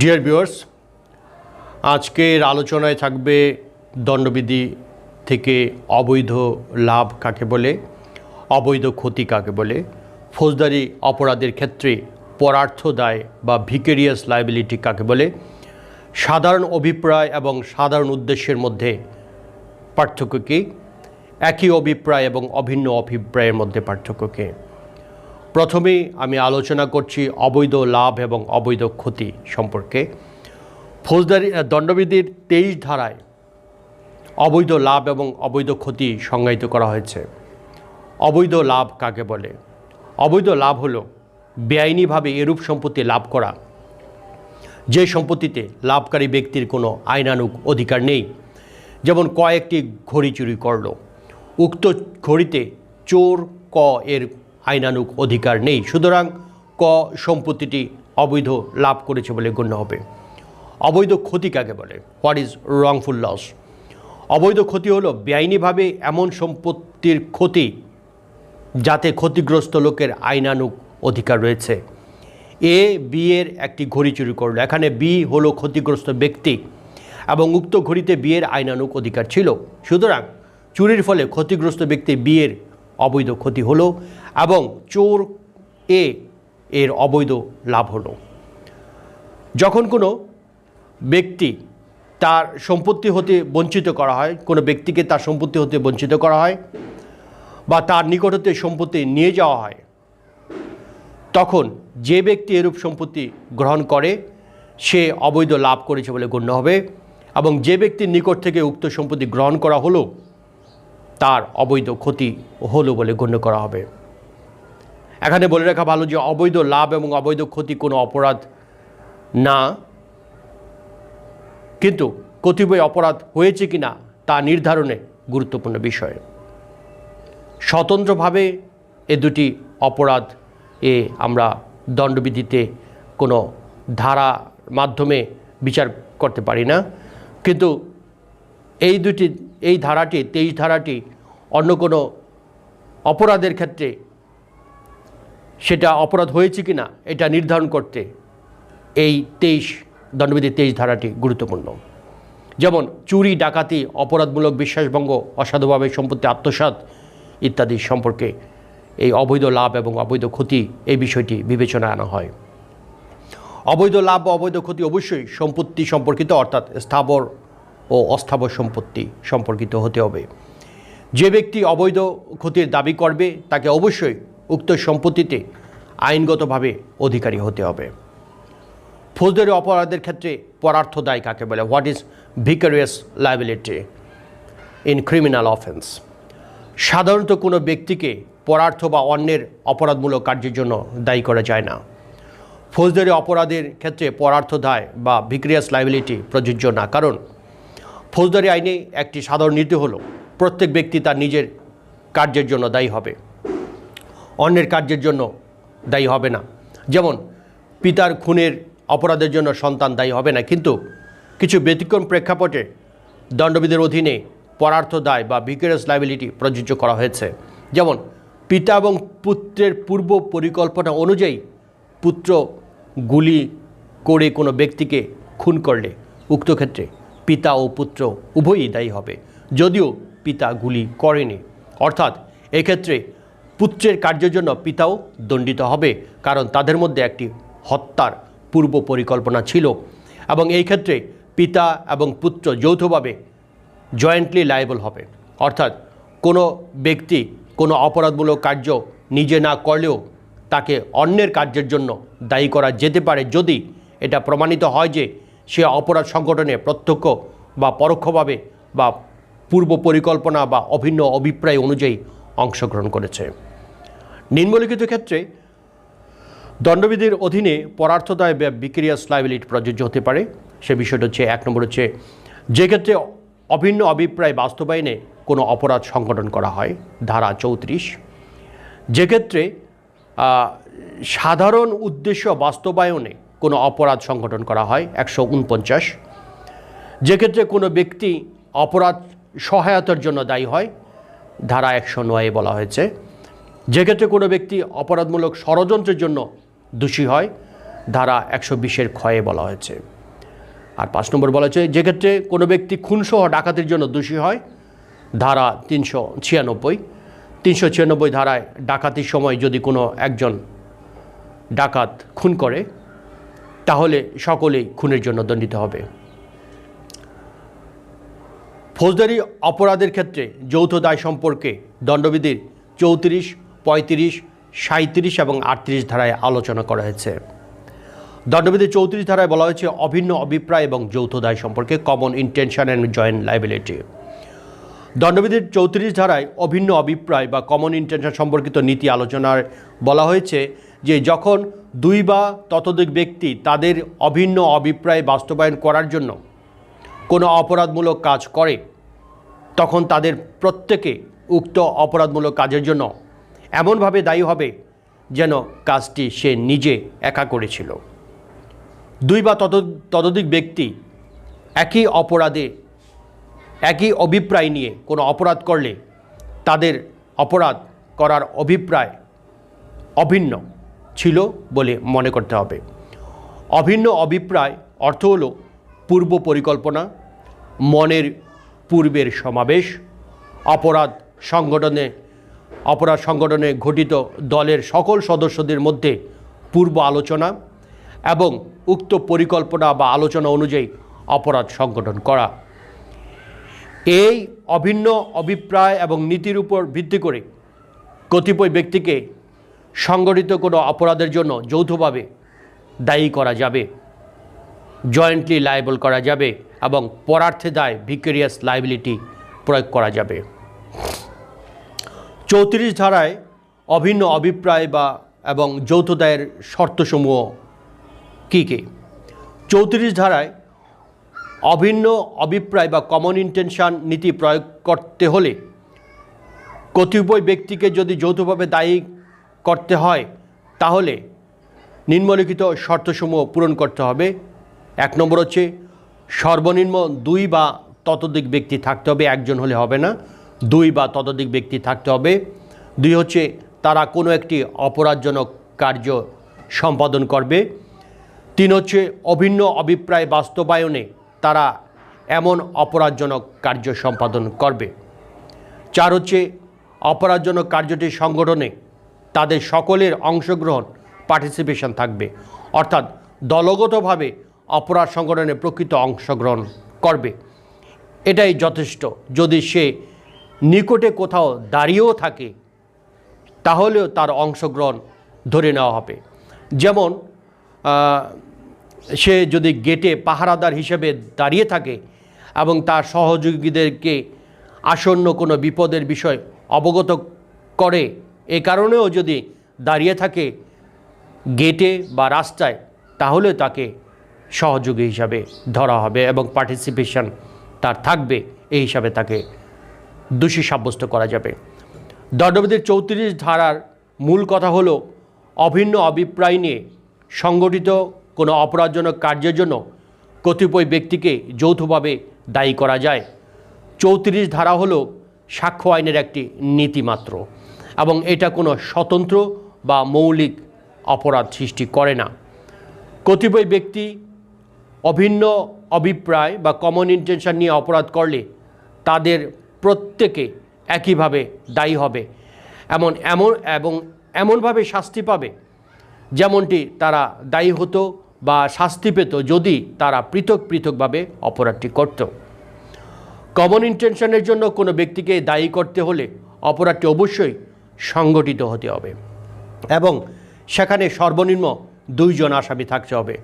Dear viewers আজকের আলোচনায় থাকবে দণ্ডবিধি থেকে অবৈধ লাভ কাকে বলে, অবৈধ ক্ষতি কাকে বলে, ফৌজদারি অপরাধের ক্ষেত্রে পরার্থ দায় বা ভিকেরিয়াস লাইবিলিটি কাকে বলে, সাধারণ অভিপ্রায় এবং সাধারণ উদ্দেশ্যের মধ্যে পার্থক্য কী, একই অভিপ্রায় এবং অভিন্ন অভিপ্রায়ের মধ্যে পার্থক্য কী? প্রথমেই আমি আলোচনা করছি অবৈধ লাভ এবং অবৈধ ক্ষতি সম্পর্কে। ফৌজদারি দণ্ডবিধির তেইশ ধারায় অবৈধ লাভ এবং অবৈধ ক্ষতি সংজ্ঞায়িত করা হয়েছে। অবৈধ লাভ কাকে বলে? অবৈধ লাভ হলো বেআইনিভাবে এরূপ সম্পত্তি লাভ করা। যে সম্পত্তিতে লাভকারী ব্যক্তির কোনো আইনানুক অধিকার নেই। যেমন কয়েকটি ঘড়ি চুরি করল। উক্ত ঘড়িতে চোর, ক এর আইনানুগ অধিকার নেই। সুতরাং ক সম্পত্তিটি অবৈধ লাভ করেছে বলে গণ্য হবে। অবৈধ ক্ষতি কাকে বলে? হোয়াট ইজ রংফুল লস অবৈধ ক্ষতি হলো বেআইনিভাবে এমন সম্পত্তির ক্ষতি যাতে ক্ষতিগ্রস্ত লোকের আইনানুক অধিকার রয়েছে। এ বি এর একটি ঘড়ি চুরি করল। এখানে বি হলো ক্ষতিগ্রস্ত ব্যক্তি এবং উক্ত ঘড়িতে বিয়ের আইনানুক অধিকার ছিল। সুতরাং চুরির ফলে ক্ষতিগ্রস্ত ব্যক্তি বিয়ের অবৈধ ক্ষতি হলো এবং চোর এ এর অবৈধ লাভ হলো। যখন কোনো ব্যক্তি তার সম্পত্তি হতে বঞ্চিত করা হয়, কোনো ব্যক্তিকে তার সম্পত্তি হতে বঞ্চিত করা হয় বা তার নিকট হতে সম্পত্তি নিয়ে যাওয়া হয়, তখন যে ব্যক্তি এরূপ সম্পত্তি গ্রহণ করে, সে অবৈধ লাভ করেছে বলে গণ্য হবে এবং যে ব্যক্তির নিকট থেকে উক্ত সম্পত্তি গ্রহণ করা হলো, তার অবৈধ ক্ষতি হলো বলে গণ্য করা হবে। এখানে বলে রাখা ভালো যে অবৈধ লাভ এবং অবৈধ ক্ষতি কোনো অপরাধ না। কিন্তু কতিপয় অপরাধ হয়েছে কি না তা নির্ধারণে গুরুত্বপূর্ণ বিষয়। স্বতন্ত্রভাবে এ দুটি অপরাধ এ আমরা দণ্ডবিধিতে কোনো ধারা মাধ্যমে বিচার করতে পারি না। কিন্তু এই দুটি, এই ধারাটি, তেইশ ধারাটি অন্য কোনো অপরাধের ক্ষেত্রে সেটা অপরাধ হয়েছে কি না, এটা নির্ধারণ করতে এই তেইশ দণ্ডবিধি তেইশ ধারাটি গুরুত্বপূর্ণ। যেমন চুরি, ডাকাতি, অপরাধমূলক বিশ্বাসভঙ্গ, অসাধুভাবে সম্পত্তি আত্মসাৎ ইত্যাদি সম্পর্কে এই অবৈধ লাভ এবং অবৈধ ক্ষতি এই বিষয়টি বিবেচনায় আনা হয়। অবৈধ লাভ বা অবৈধ ক্ষতি অবশ্যই সম্পত্তি সম্পর্কিত, অর্থাৎ স্থাবর ও অস্থাবর সম্পত্তি সম্পর্কিত হতে হবে। যে ব্যক্তি অবৈধ ক্ষতির দাবি করবে, তাকে অবশ্যই উক্ত সম্পত্তিতে আইনগতভাবে অধিকারী হতে হবে। ফৌজদারি অপরাধের ক্ষেত্রে পরার্থ দায় কাকে বলে? What is vicarious liability in criminal offence সাধারণত কোনো ব্যক্তিকে পরার্থ বা অন্যের অপরাধমূলক কার্যের জন্য দায়ী করা যায় না। ফৌজদারি অপরাধের ক্ষেত্রে পরার্থ দায় বা ভিক্রিয়াস লাইবিলিটি প্রযোজ্য না। কারণ ফৌজদারি আইনে একটি সাধারণ নীতি হলো, প্রত্যেক ব্যক্তি তার নিজের কার্যের জন্য দায়ী হবে। অন্যের কার্যের জন্য দায়ী হবে না। যেমন, পিতার খুনের অপরাধের জন্য সন্তান দায়ী হবে না, কিন্তু কিছু ব্যতিক্রম প্রেক্ষাপটে দণ্ডবিধির অধীনে পরার্থ দায় বা ভিকারাস লাইবিলিটি প্রযোজ্য করা হয়েছে। যেমন, পিতা এবং পুত্রের পূর্ব পরিকল্পনা অনুযায়ী পুত্র গুলি করে কোনো ব্যক্তিকে খুন করলে উক্ত ক্ষেত্রে পিতা ও পুত্র উভয়ই দায়ী হবে। যদিও পিতা গুলি করেনি। অর্থাৎ এক্ষেত্রে পুত্রের কার্যের জন্য পিতাও দণ্ডিত হবে, কারণ তাদের মধ্যে একটি হত্যার পূর্ব পরিকল্পনা ছিল। এবং এই ক্ষেত্রে পিতা এবং পুত্র যৌথভাবে জয়েন্টলি লাইবল হবে। অর্থাৎ কোনো ব্যক্তি কোনো অপরাধমূলক কার্য নিজে না করলেও তাকে অন্যের কার্যের জন্য দায়ী করা যেতে পারে যদি এটা প্রমাণিত হয় যে সে অপরাধ সংগঠনে প্রত্যক্ষ বা পরোক্ষভাবে বা পূর্ব পরিকল্পনা বা অভিন্ন অভিপ্রায় অনুযায়ী অংশগ্রহণ করেছে। নিম্নলিখিত ক্ষেত্রে দণ্ডবিধির অধীনে পরার্থদায় বিক্রিয়াস লাইবিলিটি প্রযোজ্য হতে পারে। সে বিষয়টা হচ্ছে এক নম্বর হচ্ছে, যে ক্ষেত্রে অভিন্ন অভিপ্রায় বাস্তবায়নে কোনো অপরাধ সংগঠন করা হয়, ধারা চৌত্রিশ। যে ক্ষেত্রে সাধারণ উদ্দেশ্য বাস্তবায়নে কোনো অপরাধ সংগঠন করা হয়, একশো উনপঞ্চাশ। যে ক্ষেত্রে কোনো ব্যক্তি অপরাধ সহায়তার জন্য দায়ী হয় ধারা একশো নয়ে বলা হয়েছে। যে ক্ষেত্রে কোনো ব্যক্তি অপরাধমূলক ষড়যন্ত্রের জন্য দোষী হয়, ধারা একশো বিশের ক্ষয়ে বলা হয়েছে। আর পাঁচ নম্বর বলা হয়েছে যে ক্ষেত্রে কোনো ব্যক্তি খুনসহ ডাকাতির জন্য দোষী হয়, ধারা তিনশো ছিয়ানব্বই। তিনশো ছিয়ানব্বই ধারায় ডাকাতির সময় যদি কোনো একজন ডাকাত খুন করে, তাহলে সকলেই খুনের জন্য দণ্ডিত হবে। ফৌজদারি অপরাধের ক্ষেত্রে যৌথ দায় সম্পর্কে দণ্ডবিধির চৌত্রিশ, পঁয়ত্রিশ সাঁত্রিশ এবং আটত্রিশ ধারায় আলোচনা করা হয়েছে। দণ্ডবিধির চৌত্রিশ ধারায় বলা হয়েছে অভিন্ন অভিপ্রায় এবং যৌথ দায় সম্পর্কে common intention and joint liability দণ্ডবিধির চৌত্রিশ ধারায় অভিন্ন অভিপ্রায় বা কমন ইন্টেনশন সম্পর্কিত নীতি আলোচনার বলা হয়েছে যে যখন দুই বা ততোধিক ব্যক্তি তাদের অভিন্ন অভিপ্রায় বাস্তবায়ন করার জন্য কোনো অপরাধমূলক কাজ করে তখন তাদের প্রত্যেকে উক্ত অপরাধমূলক কাজের জন্য এমনভাবে দায়ী হবে যেন কাজটি সে নিজে একা করেছিল। দুই বা তত, ততোধিক ব্যক্তি একই অপরাধে, একই অভিপ্রায় নিয়ে কোনো অপরাধ করলে তাদের অপরাধ করার অভিপ্রায় অভিন্ন ছিল বলে মনে করতে হবে। অভিন্ন অভিপ্রায় অর্থ হলো পূর্ব পরিকল্পনা, মনের পূর্বের সমাবেশ, অপরাধ সংগঠনে অপরাধ সংগঠনে ঘটিত দলের সকল সদস্যদের মধ্যে পূর্ব আলোচনা এবং উক্ত পরিকল্পনা বা আলোচনা অনুযায়ী অপরাধ সংগঠন করা। এই অভিন্ন অভিপ্রায় এবং নীতির উপর ভিত্তি করে কতিপয় ব্যক্তিকে সংগঠিত কোনো অপরাধের জন্য যৌথভাবে দায়ী করা যাবে। জয়েন্টলি লাইবল করা যাবে এবং পরার্থে দায় ভিকেরিয়াস লাইবিলিটি প্রয়োগ করা যাবে। চৌত্রিশ ধারায় অভিন্ন অভিপ্রায় বা এবং যৌথ দায়ের শর্তসমূহ কী কী? চৌত্রিশ ধারায় অভিন্ন অভিপ্রায় বা কমন ইন্টেনশন নীতি প্রয়োগ করতে হলে কতিপয় ব্যক্তিকে যদি যৌথভাবে দায়ী করতে হয়, তাহলে নিম্নলিখিত শর্তসমূহ পূরণ করতে হবে। এক নম্বর হচ্ছে সর্বনিম্ন দুই বা ততোধিক ব্যক্তি থাকতে হবে, একজন হলে হবে না। দুই বা ততোধিক ব্যক্তি থাকতে হবে। দুই হচ্ছে তারা কোনো একটি অপরাধজনক কার্য সম্পাদন করবে। তিন হচ্ছে অভিন্ন অভিপ্রায় বাস্তবায়নে তারা এমন অপরাধজনক কার্য সম্পাদন করবে। চার হচ্ছে অপরাধজনক কার্যটি সংগঠনে তাদের সকলের অংশগ্রহণ পার্টিসিপেশন থাকবে। অর্থাৎ দলগতভাবে অপরাধ সংগঠনে প্রকৃত অংশগ্রহণ করবে। এটাই যথেষ্ট। যদি সে নিকটে কোথাও দাঁড়িয়েও থাকে, তাহলেও তার অংশগ্রহণ ধরে নেওয়া হবে। যেমন সে যদি গেটে পাহারাদার হিসেবে দাঁড়িয়ে থাকে এবং তার সহযোগীদেরকে আসন্ন কোনো বিপদের বিষয় অবগত করে, এ কারণেও যদি দাঁড়িয়ে থাকে গেটে বা রাস্তায়, তাহলে তাকে সহযোগী হিসাবে ধরা হবে এবং পার্টিসিপেশন তার থাকবে, এই হিসাবে তাকে দোষী সাব্যস্ত করা যাবে। দণ্ডবিধির চৌত্রিশ ধারার মূল কথা হলো, অভিন্ন অভিপ্রায় নিয়ে সংগঠিত কোনো অপরাধজনক কার্যের জন্য কতিপয় ব্যক্তিকে যৌথভাবে দায়ী করা যায়। চৌত্রিশ ধারা হলো সাক্ষ্য আইনের একটি নীতিমাত্র এবং এটা কোনো স্বতন্ত্র বা মৌলিক অপরাধ সৃষ্টি করে না। কতিপয় ব্যক্তি অভিন্ন অভিপ্রায় বা কমন ইন্টেনশন নিয়ে অপরাধ করলে তাদের প্রত্যেকে একইভাবে দায়ী হবে। এমন এমন এবং এমনভাবে শাস্তি পাবে যেমনটি তারা দায়ী হতো বা শাস্তি পেত যদি তারা পৃথক পৃথকভাবে অপরাধটি করত। কমন ইন্টেনশনের জন্য কোনো ব্যক্তিকে দায়ী করতে হলে অপরাধটি অবশ্যই সংগঠিত হতে হবে এবং সেখানে সর্বনিম্ন দুইজন আসামি থাকতে হবে।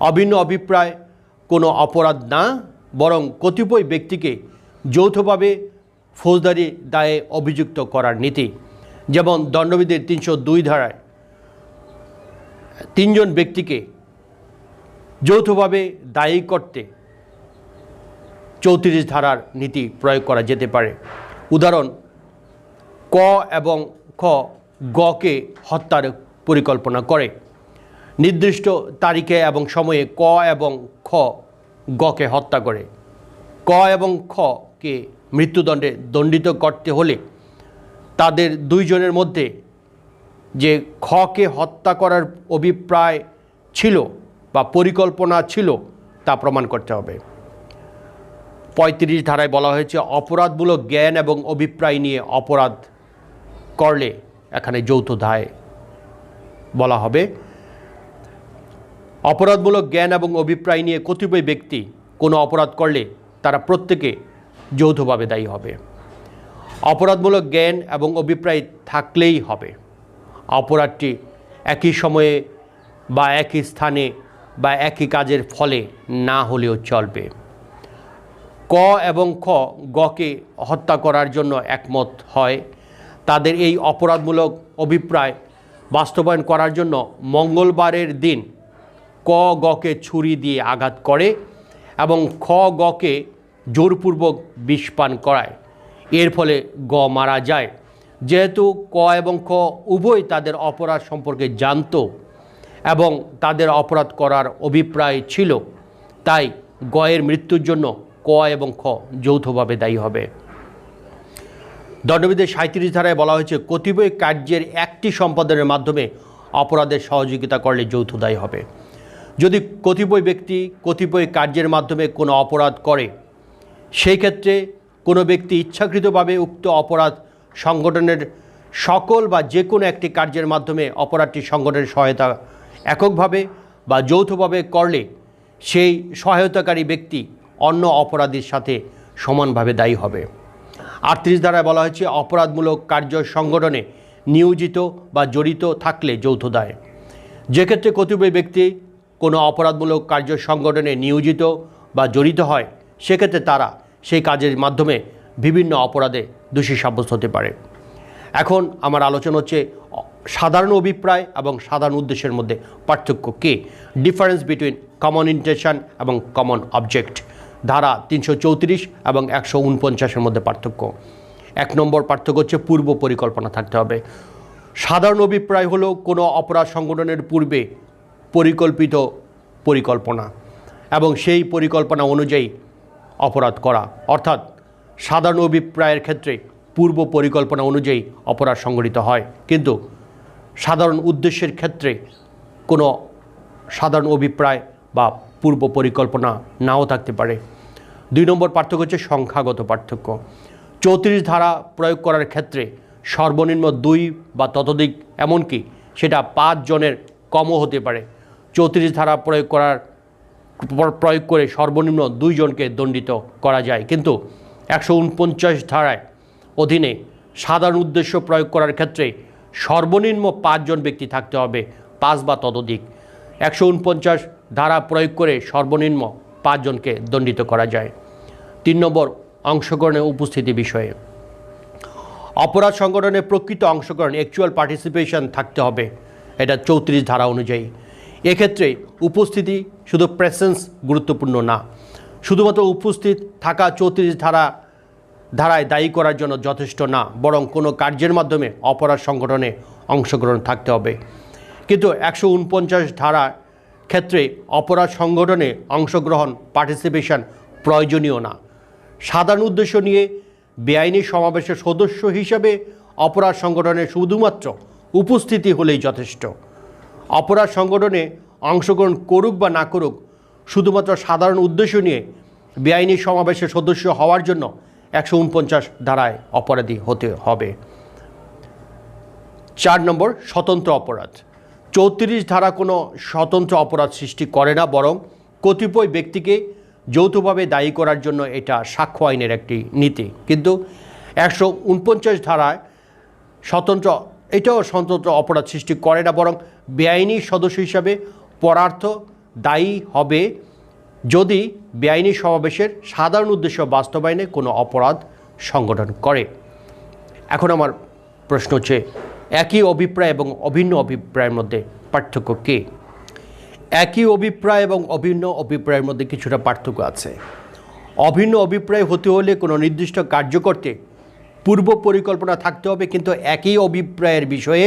অভিন্ন অভিপ্রায়, কোনো অপরাধ না, বরং কতিপয় ব্যক্তিকে যৌথভাবে ফৌজদারি দায়ে অভিযুক্ত করার নীতি। যেমন দণ্ডবিধির তিনশো দুই ধারায় তিনজন ব্যক্তিকে যৌথভাবে দায়ী করতে চৌত্রিশ ধারার নীতি প্রয়োগ করা যেতে পারে। উদাহরণ, ক এবং খ, গকে হত্যার পরিকল্পনা করে। নির্দিষ্ট তারিখে এবং সময়ে ক এবং খ গকে হত্যা করে। ক এবং খকে মৃত্যুদণ্ডে দণ্ডিত করতে হলে তাদের দুইজনের মধ্যে যে খকে হত্যা করার অভিপ্রায় ছিল বা পরিকল্পনা ছিল তা প্রমাণ করতে হবে। পঁয়ত্রিশ ধারায় বলা হয়েছে, অপরাধমূলক জ্ঞান এবং অভিপ্রায় নিয়ে অপরাধ করলে এখানে যৌথ দায় বলা হবে। অপরাধমূলক জ্ঞান এবং অভিপ্রায় নিয়ে কতিপয় ব্যক্তি কোনো অপরাধ করলে তারা প্রত্যেকে যৌথভাবে দায়ী হবে। অপরাধমূলক জ্ঞান এবং অভিপ্রায় থাকলেই হবে। অপরাধটি একই সময়ে বা একই স্থানে বা একই কাজের ফলে না হলেও চলবে। ক এবং খ, গকে হত্যা করার জন্য একমত হয়। তাদের এই অপরাধমূলক অভিপ্রায় বাস্তবায়ন করার জন্য মঙ্গলবারের দিন ক গকে ছুরি দিয়ে আঘাত করে এবং খ গকে জোরপূর্বক বিষ পান করায়। এর ফলে গ মারা যায়। যেহেতু ক এবং খ উভয় তাদের অপরাধ সম্পর্কে জানতো এবং তাদের অপরাধ করার অভিপ্রায় ছিল, তাই গয়ের মৃত্যুর জন্য ক এবং খ যৌথভাবে দায়ী হবে। দণ্ডবিধের সাঁত্রিশ ধারায় বলা হয়েছে, কতিপয় কার্যের একটি সম্পাদনের মাধ্যমে অপরাধের সহযোগিতা করলে যৌথ দায়ী হবে। যদি কতিপয় ব্যক্তি কতিপয় কার্যের মাধ্যমে কোনো অপরাধ করে, সেই ক্ষেত্রে কোনো ব্যক্তি ইচ্ছাকৃতভাবে উক্ত অপরাধ সংগঠনের সকল বা যে কোনো একটি কার্যের মাধ্যমে অপরাধটি সংগঠনের সহায়তা এককভাবে বা যৌথভাবে করলে, সেই সহায়তাকারী ব্যক্তি অন্য অপরাধীর সাথে সমানভাবে দায়ী হবে। আটত্রিশ ধারায় বলা হয়েছে, অপরাধমূলক কার্য সংগঠনে নিয়োজিত বা জড়িত থাকলে যৌথ দায়। যে ক্ষেত্রে কতিপয় ব্যক্তি কোনো অপরাধমূলক কার্য সংগঠনে নিয়োজিত বা জড়িত হয়, সেক্ষেত্রে তারা সেই কাজের মাধ্যমে বিভিন্ন অপরাধে দোষী সাব্যস্ত হতে পারে। এখন আমার আলোচনা হচ্ছে সাধারণ অভিপ্রায় এবং সাধারণ উদ্দেশ্যের মধ্যে পার্থক্য কী? ডিফারেন্স বিটুইন কমন ইন্টেনশন এবং কমন অবজেক্ট ধারা তিনশো চৌত্রিশ এবং একশো উনপঞ্চাশের মধ্যে পার্থক্য। এক নম্বর পার্থক্য হচ্ছে পূর্ব পরিকল্পনা থাকতে হবে। সাধারণ অভিপ্রায় হলো কোনো অপরাধ সংগঠনের পূর্বে পরিকল্পিত পরিকল্পনা এবং সেই পরিকল্পনা অনুযায়ী অপরাধ করা। অর্থাৎ সাধারণ অভিপ্রায়ের ক্ষেত্রে পূর্ব পরিকল্পনা অনুযায়ী অপরাধ সংগঠিত হয়। কিন্তু সাধারণ উদ্দেশ্যের ক্ষেত্রে কোনো সাধারণ অভিপ্রায় বা পূর্ব পরিকল্পনা নাও থাকতে পারে। দুই নম্বর পার্থক্য হচ্ছে সংখ্যাগত পার্থক্য। চৌত্রিশ ধারা প্রয়োগ করার ক্ষেত্রে সর্বনিম্ন দুই বা ততোধিক, এমনকি সেটা পাঁচ জনের কমও হতে পারে। চৌত্রিশ ধারা প্রয়োগ করার, প্র- প্রয়োগ করে সর্বনিম্ন দুইজনকে দণ্ডিত করা যায়। কিন্তু একশো উনপঞ্চাশ ধারায় অধীনে সাধারণ উদ্দেশ্য প্রয়োগ করার ক্ষেত্রে সর্বনিম্ন পাঁচজন ব্যক্তি থাকতে হবে, পাঁচ বা ততোধিক। একশো উনপঞ্চাশ ধারা প্রয়োগ করে সর্বনিম্ন পাঁচজনকে দণ্ডিত করা যায়। তিন নম্বর, অংশগ্রহণের উপস্থিতি বিষয়ে। অপরাধ সংগঠনে প্রকৃত অংশগ্রহণ অ্যাকচুয়াল পার্টিসিপেশন থাকতে হবে। এটা চৌত্রিশ ধারা অনুযায়ী। এক্ষেত্রে উপস্থিতি শুধু প্রেসেন্স গুরুত্বপূর্ণ না। শুধুমাত্র উপস্থিত থাকা চৌত্রিশ ধারা, ধারায় দায়ী করার জন্য যথেষ্ট না, বরং কোনো কার্যের মাধ্যমে অপরাধ সংগঠনে অংশগ্রহণ থাকতে হবে। কিন্তু একশো উনপঞ্চাশ ধারা ক্ষেত্রে অপরাধ সংগঠনে অংশগ্রহণ পার্টিসিপেশন প্রয়োজনীয় না। সাধারণ উদ্দেশ্য নিয়ে বেআইনি সমাবেশের সদস্য হিসাবে অপরাধ সংগঠনে শুধুমাত্র উপস্থিতি হলেই যথেষ্ট। অপরাধ সংগঠনে অংশগ্রহণ করুক বা না করুক, শুধুমাত্র সাধারণ উদ্দেশ্য নিয়ে বেআইনি সমাবেশের সদস্য হওয়ার জন্য একশো উনপঞ্চাশ ধারায় অপরাধী হতে হবে। চার নম্বর, স্বতন্ত্র অপরাধ। চৌত্রিশ ধারা কোনো স্বতন্ত্র অপরাধ সৃষ্টি করে না, বরং কতিপয় ব্যক্তিকে যৌথভাবে দায়ী করার জন্য এটা সাক্ষ্য আইনের একটি নীতি। কিন্তু একশো উনপঞ্চাশ ধারায় স্বতন্ত্র এটাও স্বতন্ত্র অপরাধ সৃষ্টি করে না, বরং বেআইনি সদস্য হিসাবে পরার্থ দায়ী হবে যদি বেআইনি সমাবেশের সাধারণ উদ্দেশ্য বাস্তবায়নে কোনো অপরাধ সংগঠন করে। এখন আমার প্রশ্ন হচ্ছে, একই অভিপ্রায় এবং অভিন্ন অভিপ্রায়ের মধ্যে পার্থক্য কী? একই অভিপ্রায় এবং অভিন্ন অভিপ্রায়ের মধ্যে কিছুটা পার্থক্য আছে। অভিন্ন অভিপ্রায় হতে হলে কোনো নির্দিষ্ট কার্য করতে পূর্ব পরিকল্পনা থাকতে হবে, কিন্তু একই অভিপ্রায়ের বিষয়ে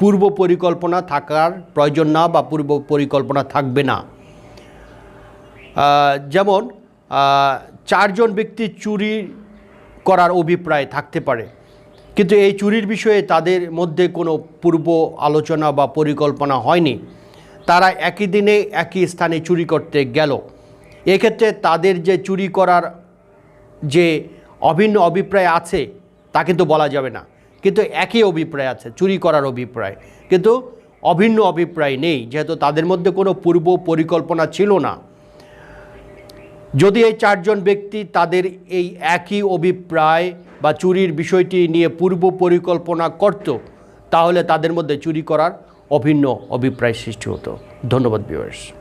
পূর্ব পরিকল্পনা থাকার প্রয়োজন না বা পূর্ব পরিকল্পনা থাকবে না। যেমন চারজন ব্যক্তি চুরি করার অভিপ্রায় থাকতে পারে, কিন্তু এই চুরির বিষয়ে তাদের মধ্যে কোনো পূর্ব আলোচনা বা পরিকল্পনা হয়নি। তারা একই দিনে একই স্থানে চুরি করতে গেল। এক্ষেত্রে তাদের যে চুরি করার যে অভিন্ন অভিপ্রায় আছে, তা কিন্তু বলা যাবে না। কিন্তু একই অভিপ্রায় আছে, চুরি করার অভিপ্রায়। কিন্তু অভিন্ন অভিপ্রায় নেই, যেহেতু তাদের মধ্যে কোনো পূর্ব পরিকল্পনা ছিল না। যদি এই চারজন ব্যক্তি তাদের এই একই অভিপ্রায় বা চুরির বিষয়টি নিয়ে পূর্ব পরিকল্পনা করত, তাহলে তাদের মধ্যে চুরি করার অভিন্ন অভিপ্রায় সৃষ্টি হতো। ধন্যবাদ ভিউয়ার্স